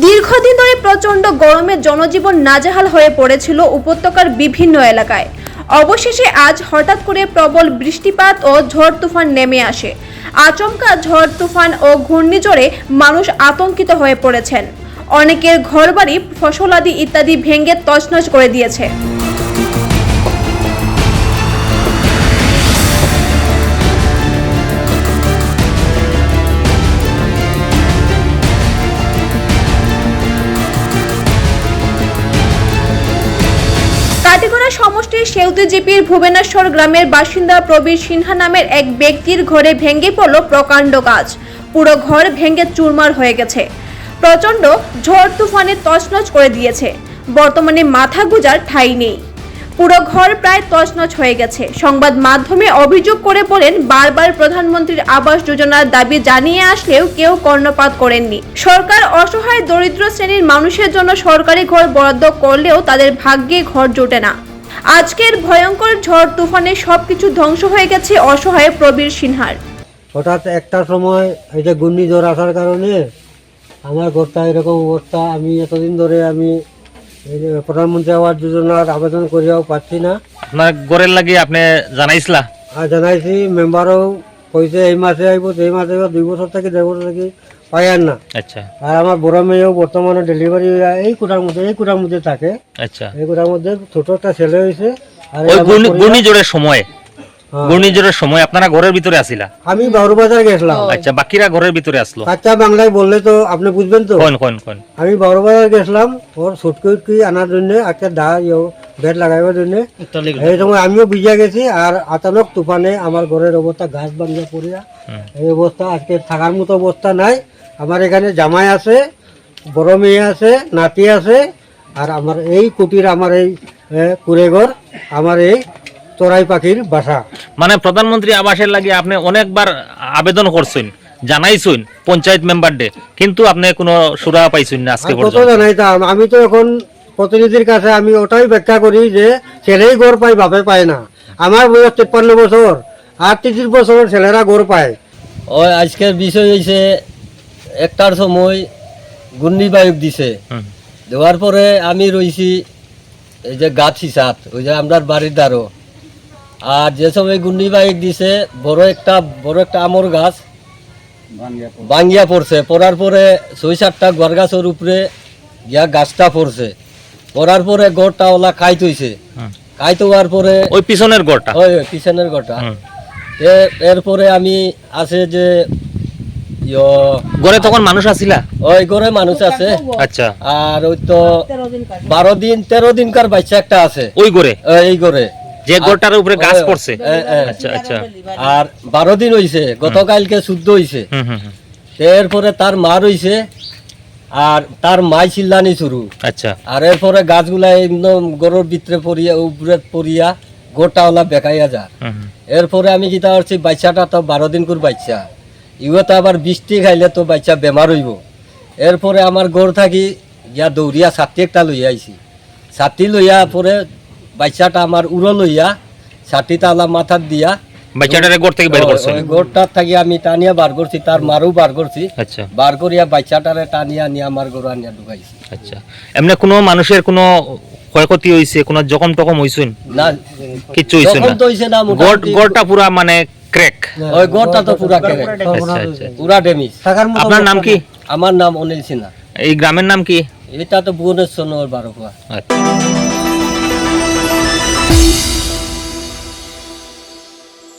দীর্ঘদিন ধরে প্রচণ্ড গরমে জনজীবন নাজেহাল হয়ে পড়েছিল উপত্যকার বিভিন্ন এলাকায়। অবশেষে আজ হঠাৎ করে প্রবল বৃষ্টিপাত ও ঝড় তুফান নেমে আসে। আচমকা ঝড় তুফান ও ঘূর্ণিঝড়ে মানুষ আতঙ্কিত হয়ে পড়েছেন। অনেকের ঘরবাড়ি, ফসলাদি ইত্যাদি ভেঙে তছনছ করে দিয়েছে। কাটিগড়া সমষ্টির সেউতি জিপির ভুবনেশ্বর গ্রামের বাসিন্দা প্রবীর সিনহা নামের এক ব্যক্তির ঘরে ভেঙে পড়ল প্রকাণ্ড গাছ। পুরো ঘর ভেঙে চুরমার হয়ে গেছে। প্রচণ্ড ঝড় তুফানে তছনছ করে দিয়েছে। বর্তমানে মাথা গুজার ঠাঁই নেই। পুরো ঘর প্রায় তছনছ হয়ে গেছে। সংবাদ মাধ্যমে অভিযোগ করে বলেন, বারবার প্রধানমন্ত্রীর আবাস যোজনার দাবি জানিয়ে আসলেও কেউ কর্ণপাত করেননি। সরকার অসহায় দরিদ্র শ্রেণির মানুষের জন্য সরকারি ঘর বরাদ্দ করলেও তাদের ভাগ্যে ঘর জোটে না। আজকের ভয়ঙ্কর ঝড় তুফানে সবকিছু ধ্বংস হয়ে গেছে অসহায় প্রবীর সিনহার। হঠাৎ একটা সময় এই যে ঘূর্ণিঝড় আসার কারণে আমার ঘরটা এরকম অবস্থা। আমি এতদিন ধরে আমি এই যে প্রধানমন্ত্রী আবাস যোজনার আবেদন করিয়াও পাচ্ছি না। আপনার ঘরের লাগে আপনি জানাইছিলা? আর জানাইছি মেম্বারও কইছে এই মাসে আইব এই মাসে আইব দুই বছর থেকে দেড় বছর থেকে পাই আর না। আচ্ছা। আর আমার বড় মেয়েও বর্তমানে ডেলিভারি এই কোটার মধ্যে এই কোটার মধ্যে থাকে। আচ্ছা। এই কোটার মধ্যে ছোট একটা ছেলে হয়েছে আর ওই ঘূর্ণিঝড়ের সময়। হ্যাঁ। ঘূর্ণিঝড়ের সময় আপনারা ঘরের ভিতরে আসিলা? আমি বারো বাজার গেছিলাম। আচ্ছা বাকিরা ঘরের ভিতরে আসলো? কাঁচা বাংলায় বললে তো আপনি বুঝবেন তো। কোন কোন কোন? আমি বড়বাজার গেছিলাম ওর সুটকি উটকি আনার জন্য একটা দা ইয়ে বেড লাগাইবার জন্য। এই সময় আমিও ভিজা গেছি আর আচানক তুফানে আমার ঘরের অবস্থা গাছ বাঙ্গা পড়িয়া। এই অবস্থা আজকে থাকার মতো অবস্থা নাই। আমার এখানে জামাই আছে বড় মেয়ে আছে নাতি আছে আর আমার এই কুটির আমার এই কুড়েঘর আমার এই চড়াই পাখির বাসা। মানে প্রধানমন্ত্রী আবাসের লাগি আপনি অনেকবার আবেদন করছেন জানাইছেন পঞ্চায়েত মেম্বার ডে কিন্তু আপনি কোনো সুরা পাইছেন না আজকে কত জানাইতাম আমি তো এখন প্রতিনিধির কাছে আমি ওটাই ব্যাখ্যা করি যে ছেলেই গড় পায় বাপে পায় না। আমার বয়স তেপ্পান্ন বছর আর তিরিশ বছরের ছেলেরা গড় পায়। ওই আজকের বিষয় হয়েছে একটার সময় ঘূর্ণিবায়ু দিছে। দেওয়ার পরে আমি রইছি এই যে গাছ হিসাব ওই যে আমরা বাড়ির দ্বারো আর যে সময় ঘূর্ণিবায়ু দিছে বড় একটা বড় একটা আমর গাছ ভাঙ্গিয়া পড়ছে। পড়ার পরে ছয় সাতটা গড় গাছের উপরে গিয়া গাছটা পড়ছে। পড়ার পরে গড়টা ওলা হইছে হুম। কাইত হওয়ার পরে ওই পিছনের ঘরটা ওই পিছনের গড়টা এরপরে আমি আছে যে ঘরে তখন মানুষ আসিলা? ওই ঘরে মানুষ আছে। আচ্ছা। আর ওই তো বারো দিন তেরো দিনকার বাচ্চা একটা আছে। ওই ও, এই ঘরে যে ঘরটার উপরে গাছ পড়ছে। আচ্ছা আচ্ছা। আর বারো দিন হইছে গতকালকে শুদ্ধ হইছে। এরপরে তার মা রইছে আর তার মাই চিল্লানি শুরু। আচ্ছা। আর এরপরে গাছগুলা একদম গরুর ভিতরে পড়িয়া উপরে পড়িয়া গোটা ওলা বেকাইয়া যা। এরপরে আমি যেটা করছি বাচ্চাটা তো বারো দিন করে বাচ্চা। ইও তো আবার বৃষ্টি খাইলে তো বাচ্চা বেমার হইব। এরপরে আমার গড় থাকি ইয়া দৌড়িয়া ছাতি একটা লইয়া আইছি। ছাতি লইয়া পরে বাচ্চাটা আমার উড়ো লইয়া ছাতিটা আলা মাথার দিয়া বাচ্চাটারে ঘর থেকে বের করছেন? ওই থাকি আমি টানিয়া বার করছি তার মারও বার করছি। আচ্ছা। বার করিয়া বাচ্চাটারে টানিয়া নিয়ে আমার গরু আনিয়া ঢুকাইছি। আচ্ছা। এমনি কোনো মানুষের কোনো ক্ষয়ক্ষতি হয়েছে কোনো জখম হয়েছেন না। কিচ্ছু না? হইছে না গড়টা পুরা মানে ক্র্যাক? ওই গড়টা তো পুরা কেড়ে আচ্ছা আচ্ছা পুরা ডেমিস থাকার মতো আপনার নাম কি? আমার নাম অনিল সিনহা। এই গ্রামের নাম কি? এটা তো ভুবনেশ্বর নগর বারোপুয়া আচ্ছা।